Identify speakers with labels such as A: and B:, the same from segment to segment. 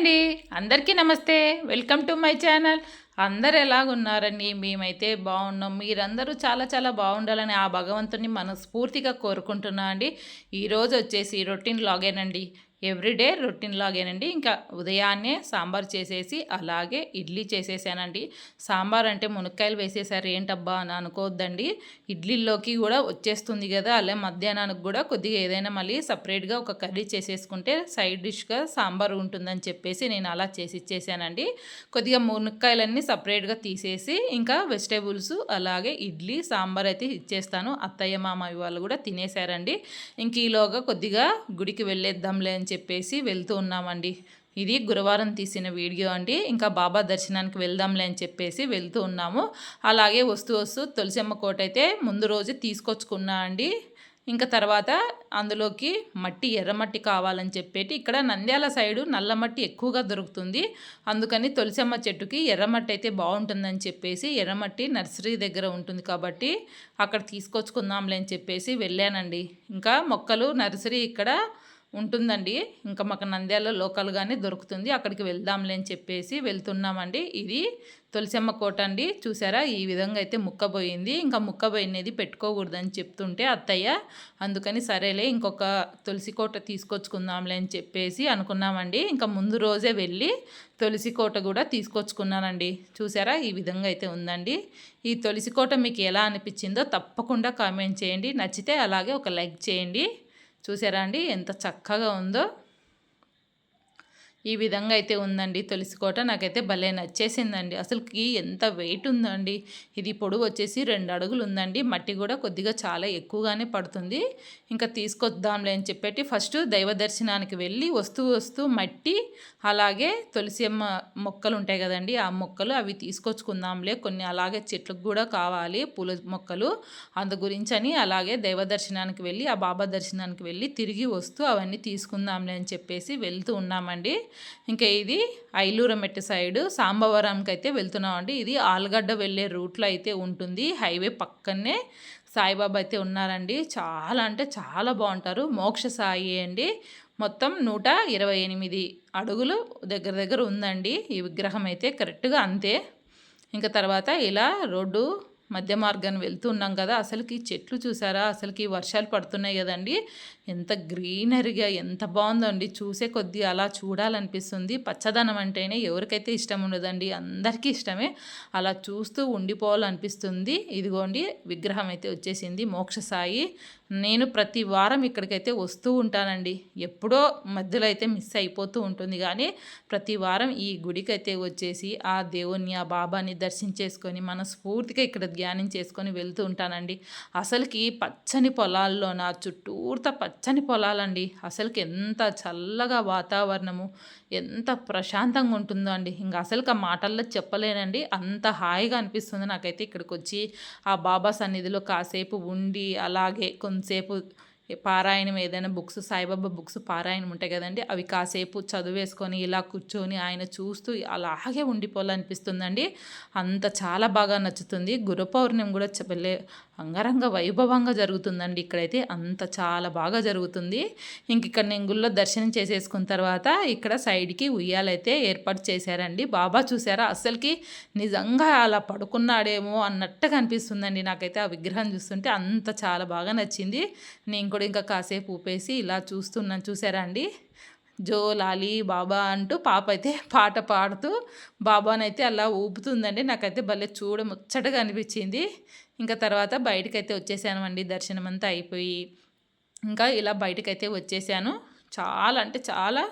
A: అండి. అందరికీ నమస్తే. Welcome to my channel. అందరు ఎలాగున్నారండి? మేమైతే బాగున్నాం. మీరందరూ చాలా చాలా బాగుండాలని ఆ భగవంతుని మనస్ఫూర్తిగా కోరుకుంటున్నా అండి. ఈరోజు వచ్చేసి రొటీన్ లాగేనండి. ఎవ్రీడే రొటీన్ లాగేనండి. ఇంకా ఉదయాన్నే సాంబార్ చేసేసి అలాగే ఇడ్లీ చేసేసానండి. సాంబార్ అంటే మునక్కాయలు వేసేసారు. ఏంటబ్బా అని అనుకోవద్దండి. ఇడ్లీలోకి కూడా వచ్చేస్తుంది కదా అలా మధ్యాహ్నానికి కూడా కొద్దిగా ఏదైనా మళ్ళీ సపరేట్గా ఒక కర్రీ చేసేసుకుంటే సైడ్ డిష్గా సాంబార్ ఉంటుందని చెప్పేసి నేను అలా చేసి ఇచ్చేసానండి. కొద్దిగా మునక్కాయలన్నీ సపరేట్గా తీసేసి ఇంకా వెజిటేబుల్స్ అలాగే ఇడ్లీ సాంబార్ అయితే ఇచ్చేస్తాను. అత్తయ్య మామయ్య వాళ్ళు కూడా తినేసారండి. ఇంక ఈలోగా కొద్దిగా గుడికి వెళ్ళేద్దాంలే అని చెప్పేసి వెళ్తూ ఉన్నామండి. ఇది గురువారం తీసిన వీడియో అండి. ఇంకా బాబా దర్శనానికి వెళ్దాంలే అని చెప్పేసి వెళ్తూ ఉన్నాము. అలాగే వస్తూ వస్తూ తులసమ్మ కోట అయితే ముందు రోజు తీసుకొచ్చుకున్నా అండి. ఇంకా తర్వాత అందులోకి మట్టి ఎర్రమట్టి కావాలని చెప్పేటి ఇక్కడ నంద్యాల సైడు నల్ల మట్టి ఎక్కువగా దొరుకుతుంది. అందుకని తులసమ్మ చెట్టుకి ఎర్రమట్టి అయితే బాగుంటుందని చెప్పేసి ఎర్రమట్టి నర్సరీ దగ్గర ఉంటుంది కాబట్టి అక్కడ తీసుకొచ్చుకుందాంలే అని చెప్పేసి వెళ్ళానండి. ఇంకా మొక్కలు నర్సరీ ఇక్కడ ఉంటుందండి. ఇంకా మాకు నంద్యాల లోకల్గానే దొరుకుతుంది. అక్కడికి వెళ్దాంలే అని చెప్పేసి వెళ్తున్నామండి. ఇది తులసమ్మ కోట అండి. చూసారా? ఈ విధంగా అయితే ముక్కబోయింది ఇంకా ముక్కబోయినది పెట్టుకోకూడదని చెప్తుంటే అత్తయ్య అందుకని సరేలే ఇంకొక తులసి కోట తీసుకొచ్చుకుందాంలే అని చెప్పేసి అనుకున్నామండి. ఇంకా ముందు రోజే వెళ్ళి తులసి కోట కూడా తీసుకొచ్చుకున్నానండి. చూసారా? ఈ విధంగా అయితే ఉందండి. ఈ తులసి కోట మీకు ఎలా అనిపించిందో తప్పకుండా కామెంట్ చేయండి. నచ్చితే అలాగే ఒక లైక్ చేయండి. చూసారా అండి ఎంత చక్కగా ఉందో ఈ విధంగా అయితే ఉందండి. తులసికోట నాకైతే భలే నచ్చేసిందండి. అసలుకి ఎంత వెయిట్ ఉందండి. ఇది పొడవు వచ్చేసి రెండు అడుగులు ఉందండి. మట్టి కూడా కొద్దిగా చాలా ఎక్కువగానే పడుతుంది. ఇంకా తీసుకొద్దాంలే అని చెప్పేటి ఫస్ట్ దైవ దర్శనానికి వెళ్ళి వస్తూ వస్తూ మట్టి అలాగే తులసి అమ్మ మొక్కలు ఉంటాయి కదండి. ఆ మొక్కలు అవి తీసుకొచ్చుకుందాంలే. కొన్ని అలాగే చెట్లకు కూడా కావాలి పూల మొక్కలు. అందు గురించి అని అలాగే దైవ దర్శనానికి వెళ్ళి ఆ బాబా దర్శనానికి వెళ్ళి తిరిగి వస్తూ అవన్నీ తీసుకుందాంలే అని చెప్పేసి వెళ్తూ ఉన్నామండి. ఇంకా ఇది ఐలూరమెట్టి సైడ్ సాంబవరంకి అయితే వెళ్తున్నామండి. ఇది ఆలుగడ్డ వెళ్ళే రూట్లో అయితే ఉంటుంది. హైవే పక్కనే సాయిబాబా అయితే ఉన్నారండి. చాలా అంటే చాలా బాగుంటారు. మోక్ష సాయి అండి. మొత్తం నూట ఇరవై ఎనిమిది అడుగులు దగ్గర దగ్గర ఉందండి. ఈ విగ్రహం అయితే కరెక్ట్గా అంతే. ఇంకా తర్వాత ఇలా రోడ్డు మధ్య మార్గాన్ని వెళ్తున్నాం కదా. అసలుకి చెట్లు చూసారా? అసలుకి వర్షాలు పడుతున్నాయి కదండి. ఎంత గ్రీనరీగా ఎంత బాగుందండి. చూసే కొద్దీ అలా చూడాలనిపిస్తుంది. పచ్చదనం అంటేనే ఎవరికైతే ఇష్టం ఉండదండి అందరికీ ఇష్టమే. అలా చూస్తూ ఉండిపోవాలనిపిస్తుంది. ఇదిగోండి విగ్రహం అయితే వచ్చేసింది మోక్షసాయి నేను ప్రతి వారం ఇక్కడికైతే వస్తూ ఉంటానండి. ఎప్పుడో మధ్యలో అయితే మిస్ అయిపోతూ ఉంటుంది. కానీ ప్రతి వారం ఈ గుడికి అయితే వచ్చేసి ఆ దేవుణ్ణి ఆ బాబాని దర్శించేసుకొని మనస్ఫూర్తిగా ఇక్కడ ధ్యానం చేసుకొని వెళ్తూ ఉంటానండి. అసలుకి పచ్చని పొలాల్లో నా చుట్టూర్త పచ్చని పొలాలండి. అసలుకి ఎంత చల్లగా వాతావరణము ఎంత ప్రశాంతంగా ఉంటుందో అండి. ఇంకా అసలుకి ఆ మాటల్లో చెప్పలేనండి. అంత హాయిగా అనిపిస్తుంది నాకైతే ఇక్కడికి వచ్చి ఆ బాబా సన్నిధిలో కాసేపు ఉండి అలాగే కొంతసేపు పారాయణం ఏదైనా బుక్స్ సాయిబాబా బుక్స్ పారాయణం ఉంటాయి కదండి అవి కాసేపు చదివేసుకొని ఇలా కూర్చొని ఆయన చూస్తూ అలాగే ఉండిపోవాలనిపిస్తుందండి. అంత చాలా బాగా నచ్చుతుంది. గురు పౌర్ణమి కూడా చెప్పలే అంగరంగ వైభవంగా జరుగుతుందండి ఇక్కడైతే. అంత చాలా బాగా జరుగుతుంది. ఇంక ఇక్కడ నేను గుళ్ళో దర్శనం చేసేసుకున్న తర్వాత ఇక్కడ సైడ్కి ఉయ్యాలైతే ఏర్పాటు చేశారండి. బాబా చూసారా? అస్సలకి నిజంగా అలా పడుకున్నాడేమో అన్నట్టుగా అనిపిస్తుందండి నాకైతే ఆ విగ్రహం చూస్తుంటే. అంత చాలా బాగా నచ్చింది. నేను కూడా ఇంకా కాసేపు ఊపేసి ఇలా చూస్తున్నాను. చూసారా అండి? జో లాలి బాబా అంటూ పాప అయితే పాట పాడుతూ బాబానైతే అలా ఊపుతుందండి. నాకైతే భలే చూడ ముచ్చటగా అనిపించింది. ఇంకా తర్వాత బయటకైతే వచ్చేసాను అండి. దర్శనం అంతా అయిపోయి ఇంకా ఇలా బయటకైతే వచ్చేసాను. చాలా అంటే చాలా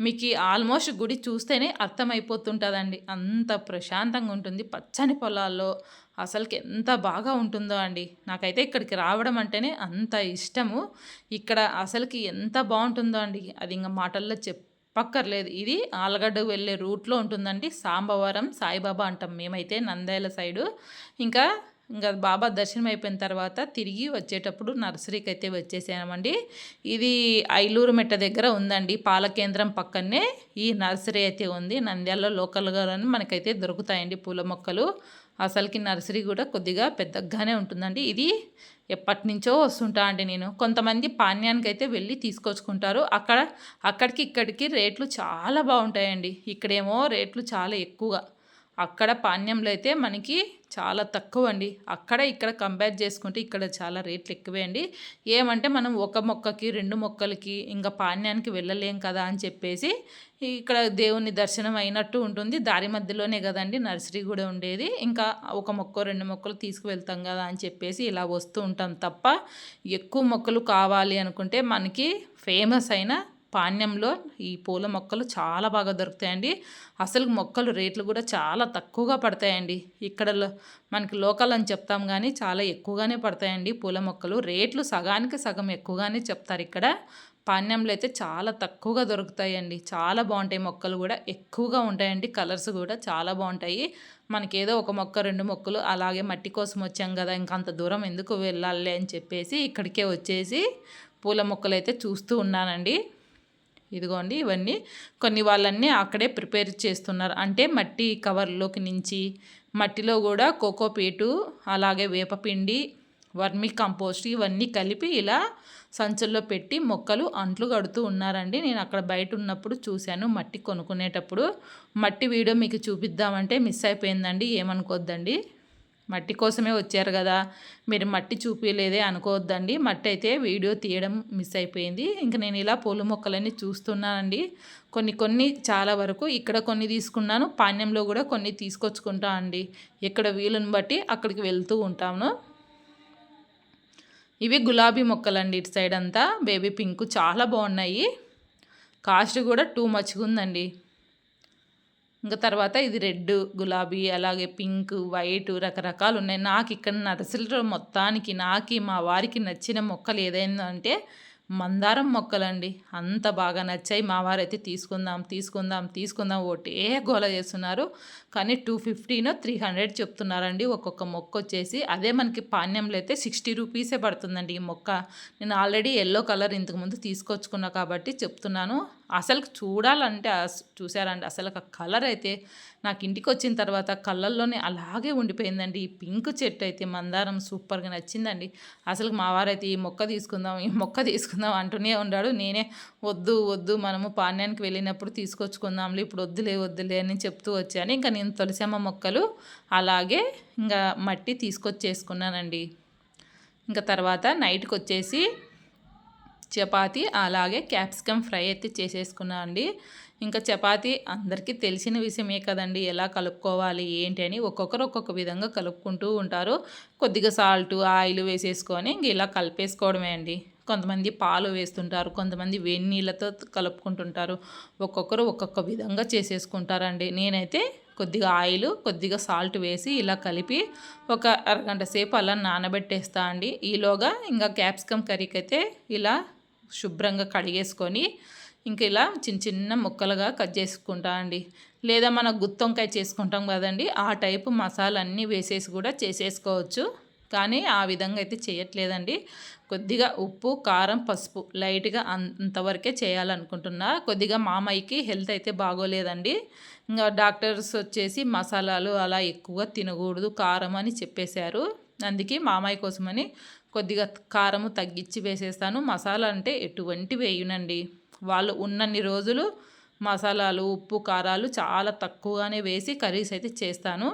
A: మీకు ఆల్మోస్ట్ గుడి చూస్తేనే అర్థమైపోతుంటుందండి. అంత ప్రశాంతంగా ఉంటుంది. పచ్చని పొలాల్లో అసలుకి ఎంత బాగా ఉంటుందో అండి. నాకైతే ఇక్కడికి రావడం అంటేనే అంత ఇష్టము. ఇక్కడ అసలుకి ఎంత బాగుంటుందో అండి. అది ఇంకా మాటల్లో చెప్పక్కర్లేదు. ఇది ఆలగడ్డ వెళ్ళే రూట్లో ఉంటుందండి. సాంబవరం సాయిబాబా అంటాం మేమైతే నంద్యాల సైడు. ఇంకా ఇంకా బాబా దర్శనం అయిపోయిన తర్వాత తిరిగి వచ్చేటప్పుడు నర్సరీకి అయితే వచ్చేసామండి. ఇది ఐలూరు మెట్ట దగ్గర ఉందండి. పాల కేంద్రం పక్కనే ఈ నర్సరీ అయితే ఉంది. నంద్యాలలో లోకల్గా మనకైతే దొరుకుతాయండి పూల మొక్కలు. అసలుకి నర్సరీ కూడా కొద్దిగా పెద్దగానే ఉంటుందండి. ఇది ఎప్పటి నుంచో వస్తుంటా అండి నేను. కొంతమంది పాణ్యానికి అయితే వెళ్ళి తీసుకొచ్చుకుంటారు. అక్కడ అక్కడికి ఇక్కడికి రేట్లు చాలా బాగుంటాయండి. ఇక్కడేమో రేట్లు చాలా ఎక్కువగా. అక్కడ పాణ్యంలో అయితే మనకి చాలా తక్కువ అండి అక్కడ ఇక్కడ కంపేర్ చేసుకుంటే ఇక్కడ చాలా రేట్లు ఎక్కువే అండి ఏమంటే మనం ఒక మొక్కకి రెండు మొక్కలకి ఇంకా పాణ్యానికి వెళ్ళలేం కదా అని చెప్పేసి ఇక్కడ దేవుని దర్శనం అయినట్టు ఉంటుంది. దారి మధ్యలోనే కదండి నర్సరీ కూడా ఉండేది. ఇంకా ఒక మొక్క రెండు మొక్కలు తీసుకువెళ్తాం కదా అని చెప్పేసి ఇలా వస్తూ ఉంటాం తప్ప ఎక్కువ మొక్కలు కావాలి అనుకుంటే మనకి ఫేమస్ అయిన పాణ్యంలో ఈ పూల మొక్కలు చాలా బాగా దొరుకుతాయండి. అసలు మొక్కలు రేట్లు కూడా చాలా తక్కువగా పడతాయండి. ఇక్కడ మనకి లోకల్ అని చెప్తాం కానీ చాలా ఎక్కువగానే పడతాయండి పూల మొక్కలు. రేట్లు సగానికి సగం ఎక్కువగానే చెప్తారు ఇక్కడ. పాణ్యంలో అయితే చాలా తక్కువగా దొరుకుతాయండి. చాలా బాగుంటాయి మొక్కలు కూడా. ఎక్కువగా ఉంటాయండి. కలర్స్ కూడా చాలా బాగుంటాయి. మనకి ఏదో ఒక మొక్క రెండు మొక్కలు అలాగే మట్టి కోసం వచ్చాం కదా ఇంకంత అంత దూరం ఎందుకు వెళ్ళాలి అని చెప్పేసి ఇక్కడికే వచ్చేసి పూల మొక్కలు అయితే చూస్తూ ఉన్నానండి. ఇదిగోండి ఇవన్నీ కొన్ని వాళ్ళన్నీ అక్కడే ప్రిపేర్ చేస్తున్నారు. అంటే మట్టి కవర్లోకి నుంచి మట్టిలో కూడా కోకోపీటు అలాగే వేపపిండి వర్మి కంపోస్ట్ ఇవన్నీ కలిపి ఇలా సంచుల్లో పెట్టి మొక్కలు అంట్లు కడుతూ ఉన్నారండి. నేను అక్కడ బయట ఉన్నప్పుడు చూశాను మట్టి కొనుక్కునేటప్పుడు. మట్టి వీడియో మీకు చూపిద్దామంటే మిస్ అయిపోయిందండి ఏమనుకోద్దండి. మట్టి కోసమే వచ్చారు కదా. మీరు మట్టి చూపించలేదే అనుకోవద్దండి. మట్టి అయితే వీడియో తీయడం మిస్ అయిపోయింది. ఇంకా నేను ఇలా పూల మొక్కలన్నీ చూస్తున్నానండి. కొన్ని కొన్ని చాలా వరకు ఇక్కడ కొన్ని తీసుకున్నాను. పాణ్యంలో కూడా కొన్ని తీసుకొచ్చుకుంటా అండి. ఇక్కడ వీలుని బట్టి అక్కడికి వెళ్తూ ఉంటాను. ఇవి గులాబీ మొక్కలండి ఇటు సైడ్ అంతా. బేబీ పింక్ చాలా బాగున్నాయి. కాస్ట్ కూడా టూ మచ్గా ఉందండి. ఇంకా తర్వాత ఇది రెడ్ గులాబీ అలాగే పింక్ వైట్ రకరకాలు ఉన్నాయి నాకు ఇక్కడ నర్సరీలో మొత్తానికి నాకు మా వారికి నచ్చిన మొక్కలు ఏదైందంటే అంటే మందారం మొక్కలండి. అంత బాగా నచ్చాయి. మా వారైతే తీసుకుందాం తీసుకుందాం తీసుకుందాం ఒకటే గోల చేస్తున్నారు. కానీ టూ ఫిఫ్టీనో త్రీ హండ్రెడ్ చెప్తున్నారండి. ఒక్కొక్క మొక్క వచ్చేసి అదే మనకి పాణ్యంలో అయితే సిక్స్టీ రూపీసే పడుతుందండి ఈ మొక్క. నేను ఆల్రెడీ ఎల్లో కలర్ ఇంతకుముందు తీసుకొచ్చుకున్నా కాబట్టి చెప్తున్నాను. అసలు చూడాలంటే చూసారండి అసలు కలర్ అయితే నాకు ఇంటికి వచ్చిన తర్వాత కళ్ళల్లోనే అలాగే ఉండిపోయిందండి. ఈ పింక్ చెట్టు అయితే మందారం సూపర్గా నచ్చిందండి. అసలు మా వారైతే ఈ మొక్క తీసుకుందాం ఈ మొక్క తీసుకుందాం అంటూనే ఉన్నాడు నేనే వద్దు వద్దు మనము పాణ్యానికి వెళ్ళినప్పుడు తీసుకొచ్చుకుందాంలే ఇప్పుడు వద్దులే వద్దులే అని చెప్తూ వచ్చాను. ఇంకా నేను తులసమ్మ మొక్కలు అలాగే ఇంకా మట్టి తీసుకొచ్చేసుకున్నానండి. ఇంకా తర్వాత నైట్కి వచ్చేసి చపాతి అలాగే క్యాప్సికమ్ ఫ్రై అయితే చేసేసుకున్నా అండి. ఇంకా చపాతి అందరికీ తెలిసిన విషయమే కదండి ఎలా కలుపుకోవాలి ఏంటి అని ఒక్కొక్కరు ఒక్కొక్క విధంగా కలుపుకుంటూ ఉంటారు. కొద్దిగా సాల్ట్ ఆయిల్ వేసేసుకొని ఇంక ఇలా కలిపేసుకోవడమే అండి. కొంతమంది పాలు వేస్తుంటారు కొంతమంది వేడి నీళ్ళతో కలుపుకుంటుంటారు. ఒక్కొక్కరు ఒక్కొక్క విధంగా చేసేసుకుంటారండి. నేనైతే కొద్దిగా ఆయిల్ కొద్దిగా సాల్ట్ వేసి ఇలా కలిపి ఒక అరగంట సేపు అలా నానబెట్టేస్తా అండి. ఈలోగా ఇంకా క్యాప్సికమ్ కర్రీకి అయితే ఇలా శుభ్రంగా కడిగేసుకొని ఇంక ఇలా చిన్న చిన్న ముక్కలుగా కట్ చేసుకుంటా అండి. లేదా మన గుత్తొంకాయ చేసుకుంటాం కదండి ఆ టైపు మసాలా అన్నీ వేసేసి కూడా చేసేసుకోవచ్చు. కానీ ఆ విధంగా అయితే చేయట్లేదండి. కొద్దిగా ఉప్పు కారం పసుపు లైట్గా అంతవరకే చేయాలనుకుంటున్నా. కొద్దిగా మామయ్యకి హెల్త్ అయితే బాగోలేదండి. ఇంకా డాక్టర్స్ వచ్చేసి మసాలాలు అలా ఎక్కువగా తినకూడదు కారం అని చెప్పేశారు. అందుకే మామయ్య కోసమని కొద్దిగా కారము తగ్గించి వేసేస్తాను. మసాలా అంటే ఎటువంటి వేయునండి. వాళ్ళు ఉన్నన్ని రోజులు మసాలాలు ఉప్పు కారాలు చాలా తక్కువగానే వేసి కర్రీస్ అయితే చేస్తాను.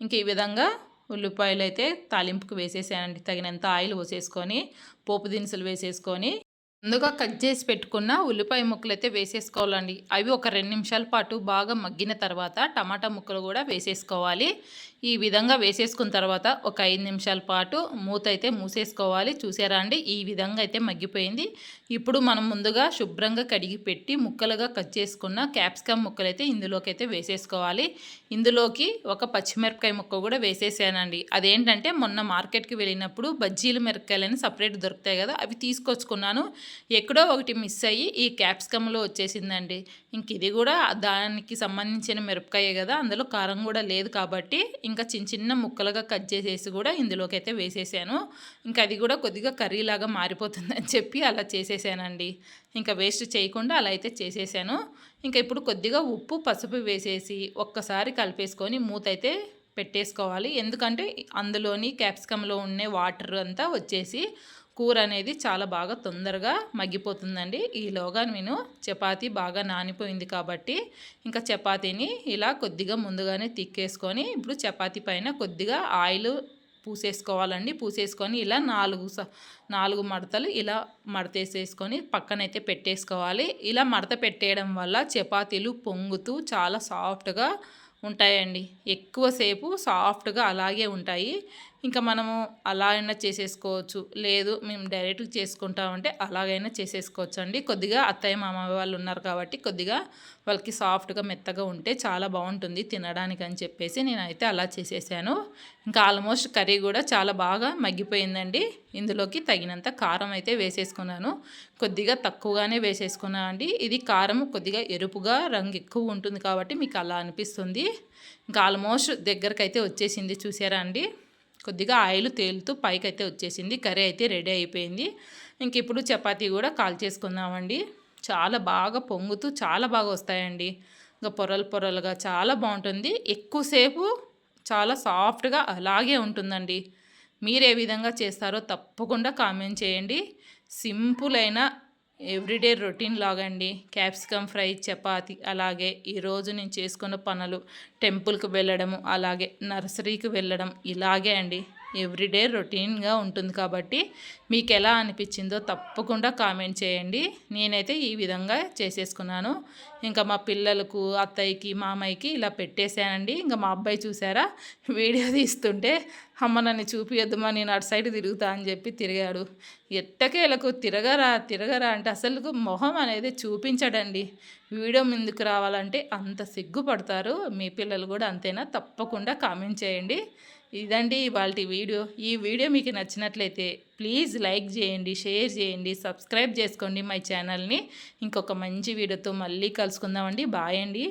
A: ఇంక ఈ విధంగా ఉల్లిపాయలు అయితే తాలింపుకు వేసేసానండి. తగినంత ఆయిల్ పోసేసుకొని పోపు దినుసులు వేసేసుకొని ముందుగా కట్ చేసి పెట్టుకున్న ఉల్లిపాయ ముక్కలు అయితే వేసేసుకోవాలండి. అవి ఒక రెండు నిమిషాల పాటు బాగా మగ్గిన తర్వాత టమాటా ముక్కలు కూడా వేసేసుకోవాలి. ఈ విధంగా వేసేసుకున్న తర్వాత ఒక ఐదు నిమిషాల పాటు మూత అయితే మూసేసుకోవాలి. చూసారా అండి? ఈ విధంగా అయితే మగ్గిపోయింది. ఇప్పుడు మనం ముందుగా శుభ్రంగా కడిగి పెట్టి ముక్కలుగా కట్ చేసుకున్న క్యాప్సికమ్ ముక్కలు అయితే ఇందులోకి అయితే వేసేసుకోవాలి. ఇందులోకి ఒక పచ్చిమిరపకాయ ముక్క కూడా వేసేసానండి. అదేంటంటే మొన్న మార్కెట్కి వెళ్ళినప్పుడు బజ్జీలు మిరపకాయలని సపరేట్ దొరుకుతాయి కదా అవి తీసుకొచ్చుకున్నాను. ఎక్కడో ఒకటి మిస్ అయ్యి ఈ క్యాప్సికమ్లో వచ్చేసిందండి. ఇంక ఇది కూడా దానికి సంబంధించిన మిరపకాయే కదా అందులో కారం కూడా లేదు కాబట్టి ఇంకా చిన్న చిన్న ముక్కలుగా కట్ చేసేసి కూడా ఇందులోకి అయితే వేసేసాను. ఇంకా అది కూడా కొద్దిగా కర్రీలాగా మారిపోతుందని చెప్పి అలా చేసేసానండి. ఇంకా వేస్ట్ చేయకుండా అలా అయితే చేసేసాను. ఇంకా ఇప్పుడు కొద్దిగా ఉప్పు పసుపు వేసేసి ఒక్కసారి కలిపేసుకొని మూత అయితే పెట్టేసుకోవాలి. ఎందుకంటే అందులోని క్యాప్సికంలో ఉండే వాటర్ అంతా వచ్చేసి కూర అనేది చాలా బాగా తొందరగా మగ్గిపోతుందండి. ఈలోగా నేను చపాతీ బాగా నానిపోయింది కాబట్టి ఇంకా చపాతీని ఇలా కొద్దిగా ముందుగానే తిక్కేసుకొని ఇప్పుడు చపాతీ పైన కొద్దిగా ఆయిల్ పూసేసుకోవాలండి. పూసేసుకొని ఇలా నాలుగు నాలుగు మడతలు ఇలా మడతేసేసుకొని పక్కనైతే పెట్టేసుకోవాలి. ఇలా మడత పెట్టేయడం వల్ల చపాతీలు పొంగుతూ చాలా సాఫ్ట్గా ఉంటాయండి. ఎక్కువసేపు సాఫ్ట్గా అలాగే ఉంటాయి. ఇంకా మనము అలా అయినా చేసేసుకోవచ్చు. లేదు మేము డైరెక్ట్గా చేసుకుంటామంటే అలాగైనా చేసేసుకోవచ్చు అండి కొద్దిగా అత్తయ్య మామ వాళ్ళు ఉన్నారు కాబట్టి కొద్దిగా వాళ్ళకి సాఫ్ట్గా మెత్తగా ఉంటే చాలా బాగుంటుంది తినడానికి అని చెప్పేసి నేనైతే అలా చేసేసాను. ఇంకా ఆల్మోస్ట్ కర్రీ కూడా చాలా బాగా మగ్గిపోయిందండి. ఇందులోకి తగినంత కారం అయితే వేసేసుకున్నాను. కొద్దిగా తక్కువగానే వేసేసుకున్నాను అండి. ఇది కారం కొద్దిగా ఎరుపుగా రంగు ఎక్కువ ఉంటుంది కాబట్టి మీకు అలా అనిపిస్తుంది. ఇంకా ఆల్మోస్ట్ దగ్గరకైతే వచ్చేసింది చూసారా అండి. కొద్దిగా ఆయిల్ తేలుతూ పైకి అయితే వచ్చేసింది. కర్రీ అయితే రెడీ అయిపోయింది. ఇంక ఇప్పుడు చపాతీ కూడా కాల్ చేసుకుందామండి. చాలా బాగా పొంగుతూ చాలా బాగా వస్తాయండి. ఇంకా పొరలు పొరలుగా చాలా బాగుంటుంది. ఎక్కువసేపు చాలా సాఫ్ట్గా అలాగే ఉంటుందండి. మీరు ఏ విధంగా చేస్తారో తప్పకుండా కామెంట్ చేయండి. సింపుల్ అయిన ఎవ్రీడే రొటీన్ లాగండి. క్యాప్సికమ్ ఫ్రై చపాతి అలాగే ఈరోజు నేను చేసుకున్న పనులు టెంపుల్కి వెళ్ళడము అలాగే నర్సరీకి వెళ్ళడం ఇలాగే అండి. ఎవ్రీడే రొటీన్గా ఉంటుంది కాబట్టి మీకు ఎలా అనిపించిందో తప్పకుండా కామెంట్ చేయండి. నేనైతే ఈ విధంగా చేసేసుకున్నాను. ఇంకా మా పిల్లలకు అత్తయ్యకి మామయ్యకి ఇలా పెట్టేశానండి. ఇంకా మా అబ్బాయి చూసారా? వీడియో తీస్తుంటే అమ్మ నన్ను చూపియద్దుమా నేను అటు సైడ్ తిరుగుతా అని చెప్పి తిరిగాడు. ఎట్టకేలకు తిరగరా తిరగరా అంటే అసలు మొహం అనేది చూపించడండి. వీడియో ముందుకు రావాలంటే అంత సిగ్గుపడతారు. మీ పిల్లలు కూడా అంతేనా? తప్పకుండా కామెంట్ చేయండి. ఇదండి ఇవాళ వీడియో. ఈ వీడియో మీకు నచ్చినట్లయితే ప్లీజ్ లైక్ చేయండి షేర్ చేయండి సబ్స్క్రైబ్ చేసుకోండి మై ఛానల్ని. ఇంకొక మంచి వీడియోతో మళ్ళీ కలుసుకుందామండి. బాయ్ అండి.